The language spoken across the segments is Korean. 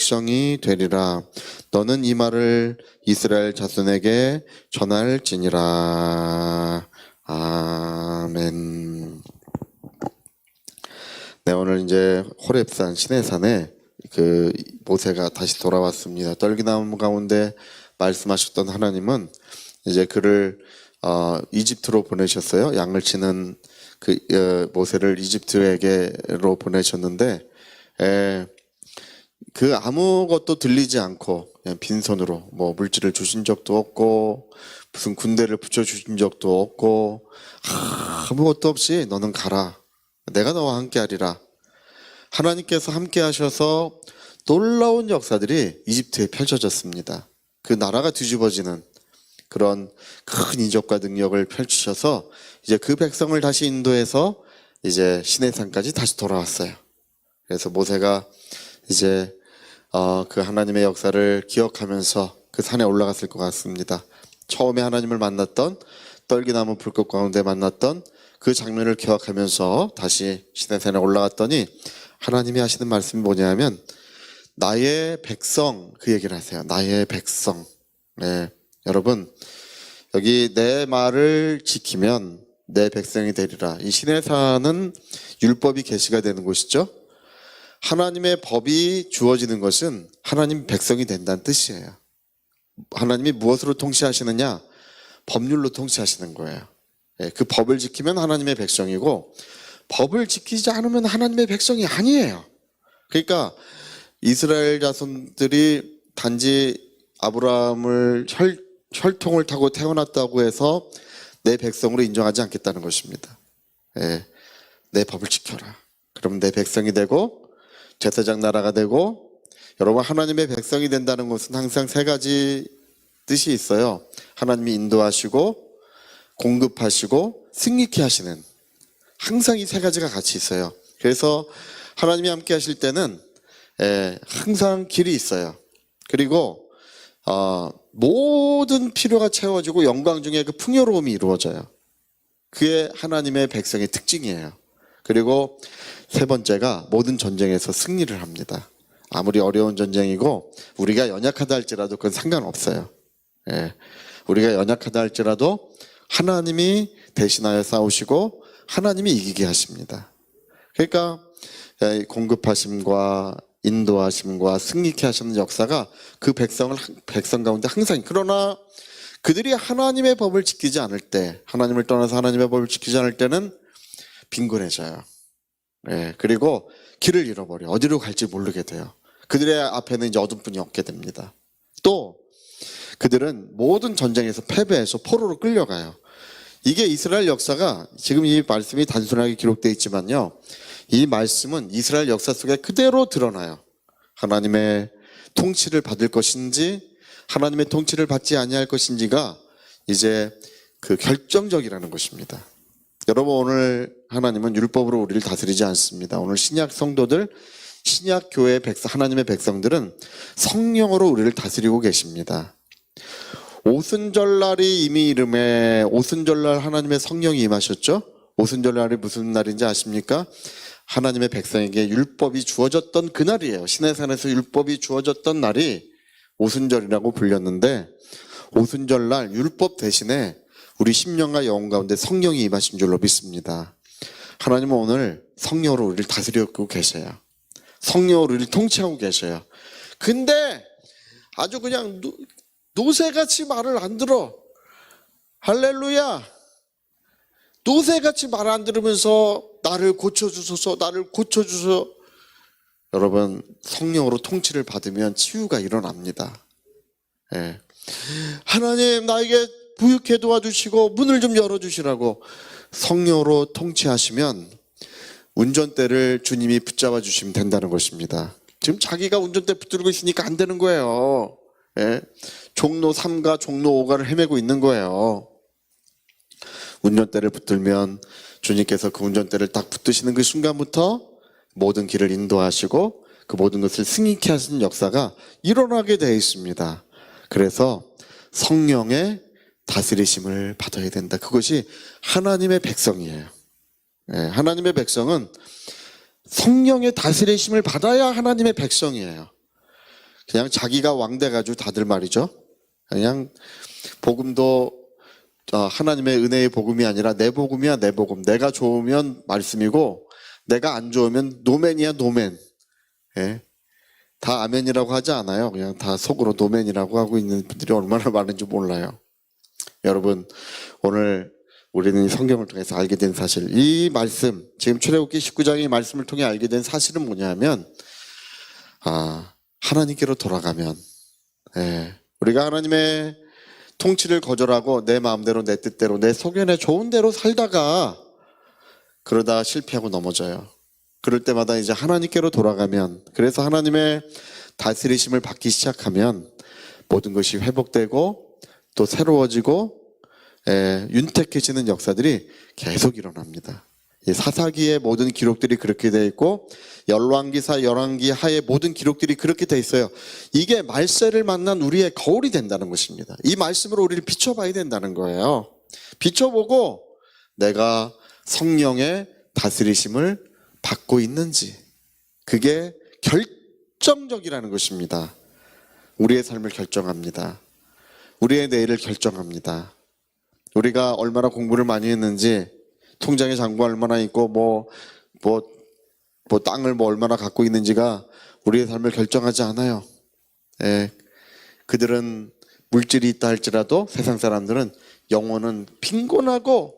성이 되리라. 너는 이 말을 이스라엘 자손에게 전할지니라. 아멘. 네, 오늘 이제 호렙산 시내산에 그 모세가 다시 돌아왔습니다. 떨기나무 가운데 말씀하셨던 하나님은 이제 그를 어, 이집트로 보내셨어요. 양을 치는 그 어, 모세를 이집트에게로 보내셨는데 에, 그 아무것도 들리지 않고 그냥 빈손으로 뭐 물질을 주신 적도 없고 무슨 군대를 붙여 주신 적도 없고 아무것도 없이 너는 가라. 내가 너와 함께하리라. 하나님께서 함께 하셔서 놀라운 역사들이 이집트에 펼쳐졌습니다. 그 나라가 뒤집어지는 그런 큰 인적과 능력을 펼치셔서 이제 그 백성을 다시 인도해서 이제 시내산까지 다시 돌아왔어요. 그래서 모세가 이제 어, 그 하나님의 역사를 기억하면서 그 산에 올라갔을 것 같습니다. 처음에 하나님을 만났던 떨기나무 불꽃 가운데 만났던 그 장면을 기억하면서 다시 시내산에 올라갔더니 하나님이 하시는 말씀이 뭐냐면 나의 백성 그 얘기를 하세요. 나의 백성. 네. 여러분 여기 내 말을 지키면 내 백성이 되리라. 이 시내산은 율법이 계시가 되는 곳이죠. 하나님의 법이 주어지는 것은 하나님 백성이 된다는 뜻이에요. 하나님이 무엇으로 통치하시느냐? 법률로 통치하시는 거예요. 예, 그 법을 지키면 하나님의 백성이고 법을 지키지 않으면 하나님의 백성이 아니에요. 그러니까 이스라엘 자손들이 단지 아브라함을 혈, 혈통을 타고 태어났다고 해서 내 백성으로 인정하지 않겠다는 것입니다. 예, 내 법을 지켜라. 그럼 내 백성이 되고 제사장 나라가 되고 여러분 하나님의 백성이 된다는 것은 항상 세 가지 뜻이 있어요. 하나님이 인도하시고 공급하시고 승리케 하시는 항상 이 세 가지가 같이 있어요. 그래서 하나님이 함께 하실 때는 예, 항상 길이 있어요. 그리고 어, 모든 필요가 채워지고 영광 중에 그 풍요로움이 이루어져요. 그게 하나님의 백성의 특징이에요. 그리고 세 번째가 모든 전쟁에서 승리를 합니다. 아무리 어려운 전쟁이고 우리가 연약하다 할지라도 그건 상관없어요. 예. 우리가 연약하다 할지라도 하나님이 대신하여 싸우시고 하나님이 이기게 하십니다. 그러니까 예, 공급하심과 인도하심과 승리케 하시는 역사가 그 백성을 백성 가운데 항상 그러나 그들이 하나님의 법을 지키지 않을 때 하나님을 떠나서 하나님의 법을 지키지 않을 때는 빈곤해져요. 예, 그리고 길을 잃어버려 어디로 갈지 모르게 돼요. 그들의 앞에는 이제 어둠뿐이 없게 됩니다. 또 그들은 모든 전쟁에서 패배해서 포로로 끌려가요. 이게 이스라엘 역사가 지금 이 말씀이 단순하게 기록되어 있지만요. 이 말씀은 이스라엘 역사 속에 그대로 드러나요. 하나님의 통치를 받을 것인지 하나님의 통치를 받지 아니할 것인지가 이제 그 결정적이라는 것입니다. 여러분 오늘 하나님은 율법으로 우리를 다스리지 않습니다. 오늘 신약 성도들 신약 교회 백성 하나님의 백성들은 성령으로 우리를 다스리고 계십니다. 오순절날이 이미 이름에 오순절날 하나님의 성령이 임하셨죠? 오순절날이 무슨 날인지 아십니까? 하나님의 백성에게 율법이 주어졌던 그날이에요. 시내산에서 율법이 주어졌던 날이 오순절이라고 불렸는데 오순절날 율법 대신에 우리 심령과 영혼 가운데 성령이 임하신 줄로 믿습니다. 하나님은 오늘 성령으로 우리를 다스리고 계셔요. 성령으로 우리를 통치하고 계셔요. 근데 아주 그냥 노, 노새같이 말을 안 들어. 할렐루야. 노새같이 말 안 들으면서 나를 고쳐주소서, 나를 고쳐주소. 여러분, 성령으로 통치를 받으면 치유가 일어납니다. 예. 하나님, 나에게 부유케 도와주시고, 문을 좀 열어주시라고 성령으로 통치하시면 운전대를 주님이 붙잡아 주시면 된다는 것입니다. 지금 자기가 운전대 붙들고 있으니까 안 되는 거예요. 예. 종로 3가 종로 5가를 헤매고 있는 거예요. 운전대를 붙들면 주님께서 그 운전대를 딱 붙드시는 그 순간부터 모든 길을 인도하시고 그 모든 것을 승리케 하시는 역사가 일어나게 되어 있습니다. 그래서 성령의 다스리심을 받아야 된다. 그것이 하나님의 백성이에요. 예, 하나님의 백성은 성령의 다스리심을 받아야 하나님의 백성이에요. 그냥 자기가 왕돼 가지고 다들 말이죠. 그냥 복음도 어, 하나님의 은혜의 복음이 아니라 내 복음이야 내 복음. 내가 좋으면 말씀이고 내가 안 좋으면 노맨이야 노맨. 예. 다 아멘이라고 하지 않아요. 그냥 다 속으로 노맨이라고 하고 있는 분들이 얼마나 많은지 몰라요. 여러분 오늘 우리는 이 성경을 통해서 알게 된 사실 이 말씀 지금 출애굽기 19장의 말씀을 통해 알게 된 사실은 뭐냐면 아 하나님께로 돌아가면 예, 우리가 하나님의 통치를 거절하고 내 마음대로 내 뜻대로 내 소견에 좋은 대로 살다가 그러다 실패하고 넘어져요. 그럴 때마다 이제 하나님께로 돌아가면 그래서 하나님의 다스리심을 받기 시작하면 모든 것이 회복되고 또 새로워지고 예, 윤택해지는 역사들이 계속 일어납니다. 이 사사기의 모든 기록들이 그렇게 돼 있고 열왕기사 열왕기 하의 모든 기록들이 그렇게 돼 있어요. 이게 말세를 만난 우리의 거울이 된다는 것입니다. 이 말씀으로 우리를 비춰봐야 된다는 거예요. 비춰보고 내가 성령의 다스리심을 받고 있는지 그게 결정적이라는 것입니다. 우리의 삶을 결정합니다. 우리의 내일을 결정합니다. 우리가 얼마나 공부를 많이 했는지 통장에 잔고 얼마나 있고 뭐 뭐, 뭐 땅을 뭐 얼마나 갖고 있는지가 우리의 삶을 결정하지 않아요. 예. 그들은 물질이 있다 할지라도 세상 사람들은 영혼은 빈곤하고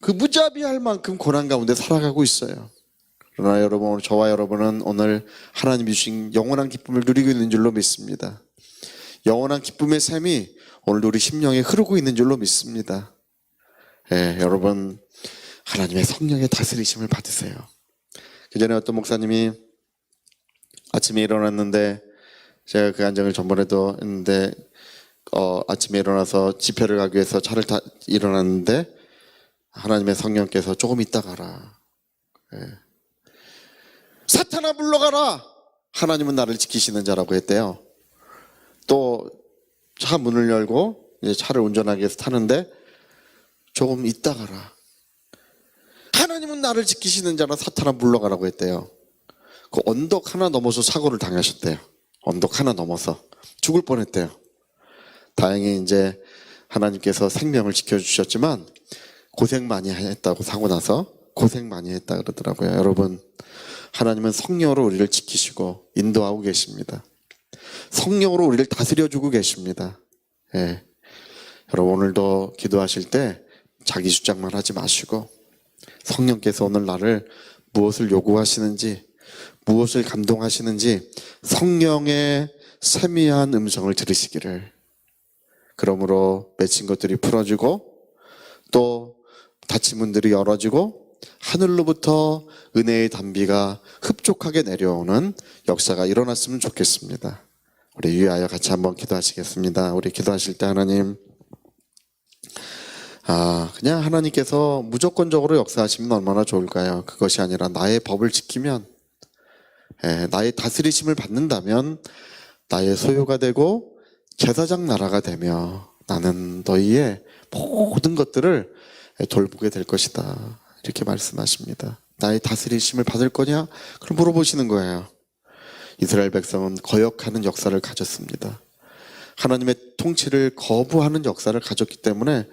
그 무자비할 만큼 고난 가운데 살아가고 있어요. 그러나 여러분, 저와 여러분은 오늘 하나님이 주신 영원한 기쁨을 누리고 있는 줄로 믿습니다. 영원한 기쁨의 샘이 오늘 우리 심령에 흐르고 있는 줄로 믿습니다. 예, 여러분 하나님의 성령의 다스리심을 받으세요. 그 전에 어떤 목사님이 아침에 일어났는데 제가 그 안정을 전번에도 했는데 어, 아침에 일어나서 집회를 가기 위해서 차를 타 일어났는데 하나님의 성령께서 조금 있다 가라. 예. 사탄아 물러가라. 하나님은 나를 지키시는 자라고 했대요. 또 차 문을 열고 이제 차를 운전하기 위해서 타는데 조금 있다 가라. 하나님은 나를 지키시는 자라 사탄아 물러가라고 했대요. 그 언덕 하나 넘어서 사고를 당하셨대요. 언덕 하나 넘어서 죽을 뻔했대요. 다행히 이제 하나님께서 생명을 지켜주셨지만 고생 많이 했다고 사고 나서 고생 많이 했다 그러더라고요. 여러분 하나님은 성령으로 우리를 지키시고 인도하고 계십니다. 성령으로 우리를 다스려주고 계십니다. 예. 여러분 오늘도 기도하실 때 자기 주장만 하지 마시고 성령께서 오늘 나를 무엇을 요구하시는지 무엇을 감동하시는지 성령의 세미한 음성을 들으시기를 그러므로 맺힌 것들이 풀어지고 또 닫힌 문들이 열어지고 하늘로부터 은혜의 단비가 흡족하게 내려오는 역사가 일어났으면 좋겠습니다. 우리 위하여 같이 한번 기도하시겠습니다. 우리 기도하실 때 하나님 아, 그냥 하나님께서 무조건적으로 역사하시면 얼마나 좋을까요? 그것이 아니라 나의 법을 지키면, 예, 나의 다스리심을 받는다면, 나의 소유가 되고, 제사장 나라가 되며, 나는 너희의 모든 것들을 돌보게 될 것이다. 이렇게 말씀하십니다. 나의 다스리심을 받을 거냐? 그럼 물어보시는 거예요. 이스라엘 백성은 거역하는 역사를 가졌습니다. 하나님의 통치를 거부하는 역사를 가졌기 때문에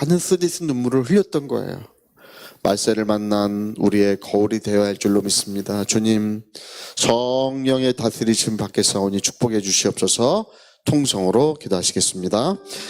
많은 쓰디쓴 눈물을 흘렸던 거예요. 말세를 만난 우리의 거울이 되어야 할 줄로 믿습니다. 주님, 성령의 다스리심 밖에 사오니 축복해 주시옵소서 통성으로 기도하시겠습니다.